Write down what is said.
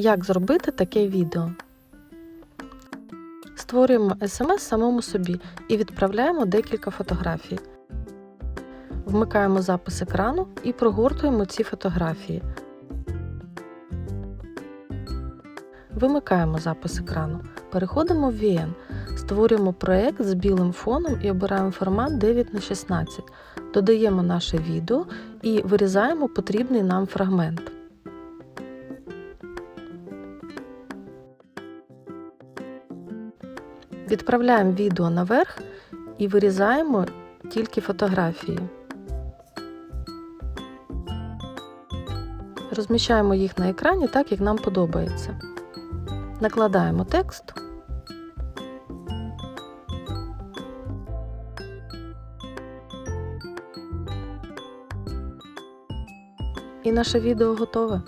Як зробити таке відео? Створюємо смс самому собі і відправляємо декілька фотографій. Вмикаємо запис екрану і прогортуємо ці фотографії. Вимикаємо запис екрану. Переходимо в VN. Створюємо проект з білим фоном і обираємо формат 9 на 16 Додаємо наше відео і вирізаємо потрібний нам фрагмент. Відправляємо відео наверх і вирізаємо тільки фотографії. Розміщаємо їх на екрані так, як нам подобається. Накладаємо текст. І наше відео готове.